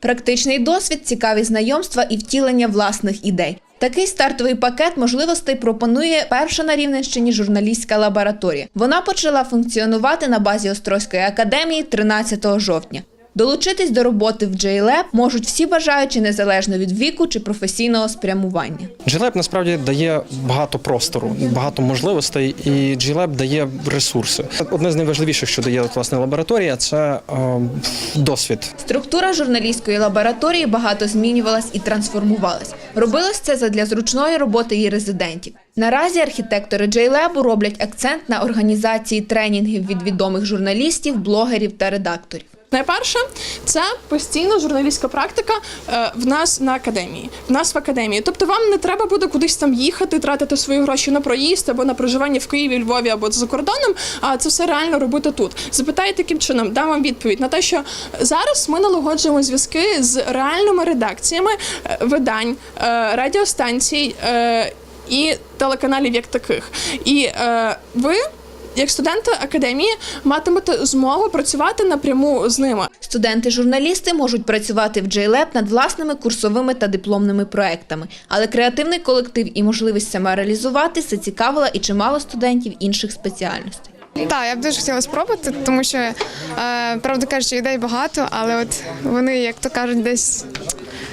Практичний досвід, цікаві знайомства і втілення власних ідей. Такий стартовий пакет можливостей пропонує перша на Рівненщині журналістська лабораторія. Вона почала функціонувати на базі Острозької академії 13 жовтня. Долучитись до роботи в JLab можуть всі бажаючі незалежно від віку чи професійного спрямування. GLab насправді дає багато простору, багато можливостей, і GLab дає ресурси. Одне з найважливіших, що дає власне лабораторія, це е, досвід. Структура журналістської лабораторії багато змінювалась і трансформувалась. Робилось це задля зручної роботи її резидентів. Наразі архітектори JLab роблять акцент на організації тренінгів від відомих журналістів, блогерів та редакторів. Найперше, це постійна журналістська практика е, в нас на академії. В нас в академії. Тобто вам не треба буде кудись там їхати, тратити свої гроші на проїзд або на проживання в Києві, Львові або за кордоном. А це все реально робити тут. Запитайте, яким чином дам вам відповідь на те, що зараз ми налагоджуємо зв'язки з реальними редакціями е, видань, е, радіостанцій і телеканалів як таких. І ви. Як студенти академії матимете змогу працювати напряму з ними. Студенти-журналісти можуть працювати в JLab над власними курсовими та дипломними проектами, але креативний колектив і можливість самореалізуватися зацікавила і чимало студентів інших спеціальностей. Так, я б дуже хотіла спробувати, тому що е, правда кажучи, ідей багато, але от вони, як то кажуть, десь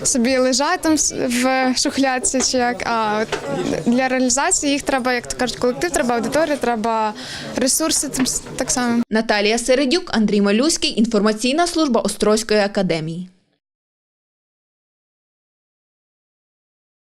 собі лежать там в шухляці, чи як. А для реалізації їх треба, як то кажуть, колектив, треба аудиторія, треба ресурси тим так само. Наталія Середюк, Андрій Малюський, інформаційна служба Острозької академії.